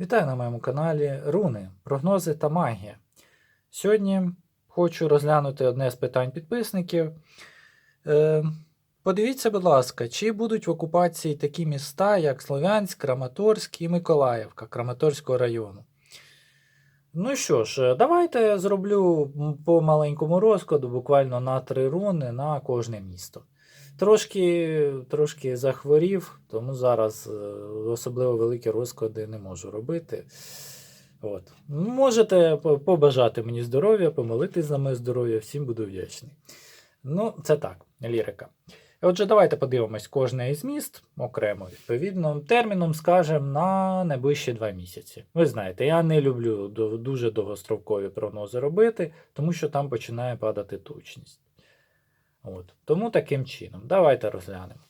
Вітаю на моєму каналі Руни, прогнози та магія. Сьогодні хочу розглянути одне з питань підписників. Е, подивіться, будь ласка, чи будуть в окупації такі міста, як Слов'янськ, Краматорськ і Миколаївка Краматорського району. Ну що ж, давайте я зроблю по маленькому розкладу, буквально на три руни на кожне місто. Трошки, трошки захворів, тому зараз е, особливо великі розклади не можу робити. От. Можете побажати мені здоров'я, помолитись за моє здоров'я, всім буду вдячний. Ну, це так, лірика. Отже, давайте подивимось кожне із міст окремо, відповідно. Терміном скажемо на найближчі два місяці. Ви знаєте, я не люблю дуже довгострокові прогнози робити, тому що там починає падати точність. От. Тому таким чином. Давайте розглянемо.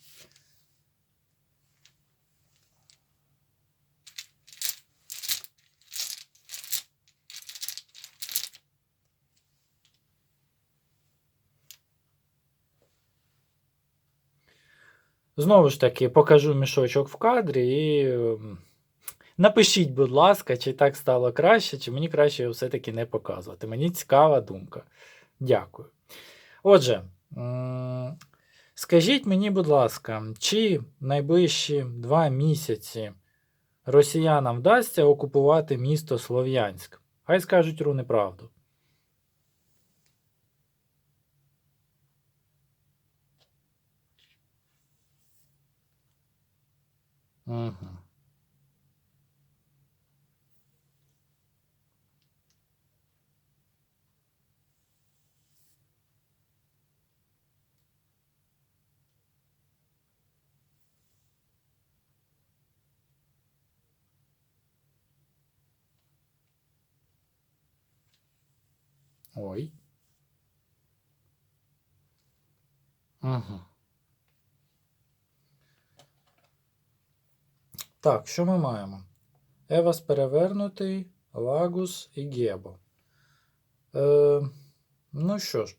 Знову ж таки, покажу мішочок в кадрі і ем, напишіть, будь ласка, чи так стало краще, чи мені краще його все-таки не показувати. Мені цікава думка. Дякую. Отже, скажіть мені, будь ласка, чи найближчі два місяці росіянам вдасться окупувати місто Слов'янськ? Хай скажуть руни правду. Угу. Ой. Угу. Так, що ми маємо? Евас перевернутий, Лагус і Гебо. Е, ну що ж,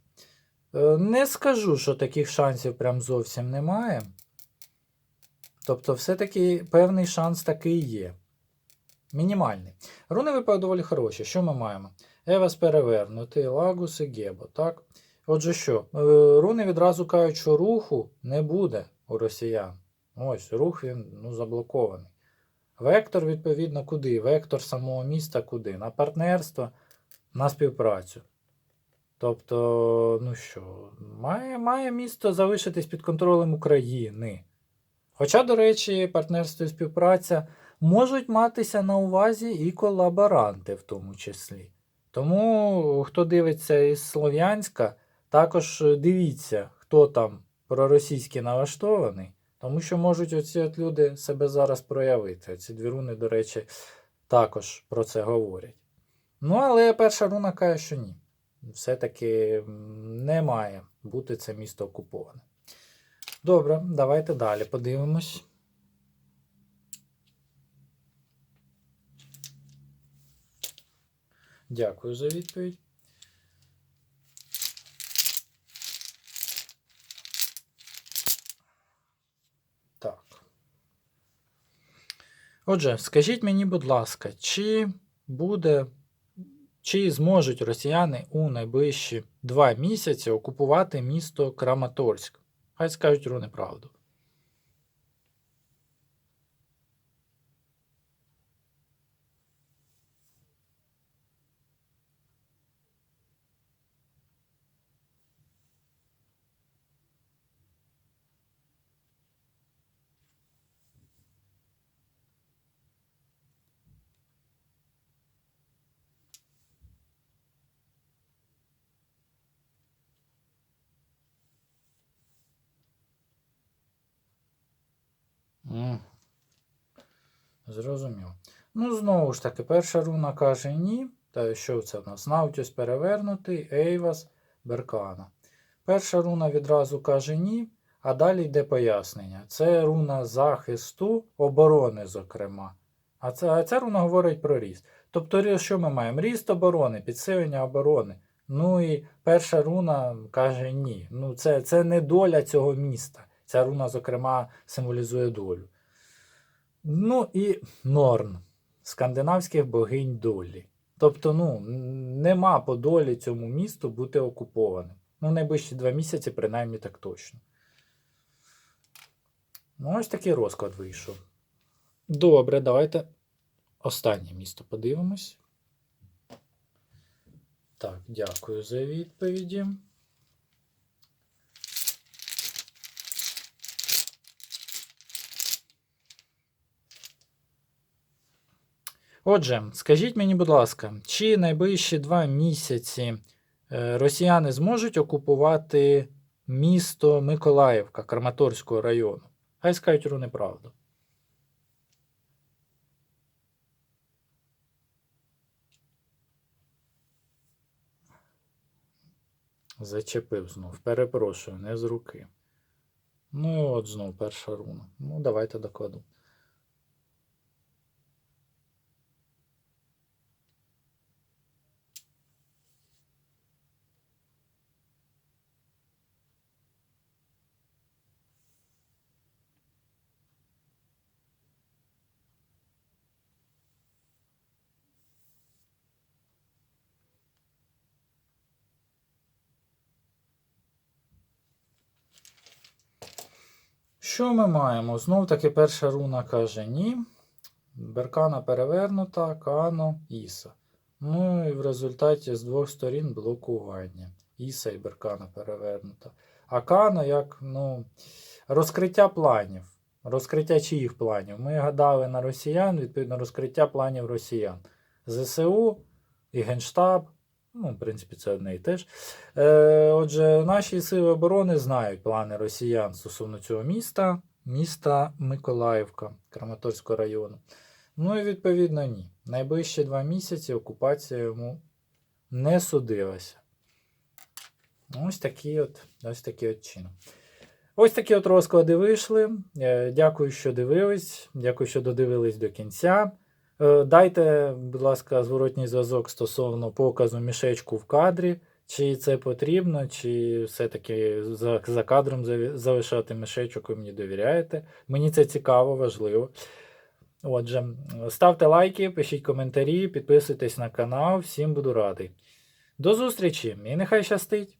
е, не скажу, що таких шансів прям зовсім немає. Тобто, все-таки певний шанс такий є. Мінімальний. Руни випають доволі хороші. Що ми маємо? Евас перевернутий, Лагус і Гебо. Так? Отже, що? Е, руни відразу кажуть, що руху не буде у росіян. Ось, рух він ну, заблокований. Вектор, відповідно, куди? Вектор самого міста куди? На партнерство, на співпрацю. Тобто, ну що, має, має місто залишитись під контролем України. Хоча, до речі, партнерство і співпраця можуть матися на увазі і колаборанти в тому числі. Тому, хто дивиться із Слов'янська, також дивіться, хто там проросійськи налаштований. Тому що можуть оці от люди себе зараз проявити. Ці дві руни, до речі, також про це говорять. Ну, але перша руна каже, що ні. Все-таки не має бути це місто окуповане. Добре, давайте далі подивимось. Дякую за відповідь. Так. Отже, скажіть мені, будь ласка, чи буде, чи зможуть росіяни у найближчі два місяці окупувати місто Краматорськ? Хай скажуть руни правду. М. Зрозуміло. Ну, знову ж таки, перша руна каже ні. Та що це в нас? Наутіс перевернутий, Ейвас, Беркана. Перша руна відразу каже ні, а далі йде пояснення. Це руна захисту, оборони, зокрема. А, це, а ця руна говорить про ріст. Тобто, що ми маємо? Ріст оборони, підсилення оборони. Ну і перша руна каже ні. Ну, це, це не доля цього міста. Ця руна, зокрема, символізує долю. Ну і Норн. скандинавських богинь долі. Тобто, ну, нема по долі цьому місту бути окупованим. Ну, найближчі два місяці, принаймні так точно. Ну, ось такий розклад вийшов. Добре, давайте останнє місто подивимось. Так, дякую за відповіді. Отже, скажіть мені, будь ласка, чи найближчі два місяці е, росіяни зможуть окупувати місто Миколаївка Краматорського району? Хай скажуть ру неправду. Зачепив знов. Перепрошую, не з руки. Ну і от знов перша руна. Ну, давайте докладу. Що ми маємо? Знов таки перша руна каже ні. Беркана перевернута, Кано, Іса. Ну і в результаті з двох сторін блокування. Іса і Беркана перевернута. А Кано як ну, розкриття планів. Розкриття чиїх планів? Ми гадали на росіян, відповідно, розкриття планів росіян. ЗСУ і Генштаб. Ну, в принципі, це одне і те ж. Е, отже, наші сили оборони знають плани росіян стосовно цього міста, міста Миколаївка Краматорського району. Ну і відповідно ні. Найближчі два місяці окупація йому не судилася. Ось такі от, ось такі от чином. Ось такі от розклади вийшли. Е, Дякую, що дивились. Дякую, що додивились до кінця. Е, Дайте, будь ласка, зворотній зв'язок стосовно показу мішечку в кадрі. Чи це потрібно, чи все-таки за, за кадром залишати мішечок, ви мені довіряєте. Мені це цікаво, важливо. Отже, ставте лайки, пишіть коментарі, підписуйтесь на канал. Всім буду радий. До зустрічі і нехай щастить!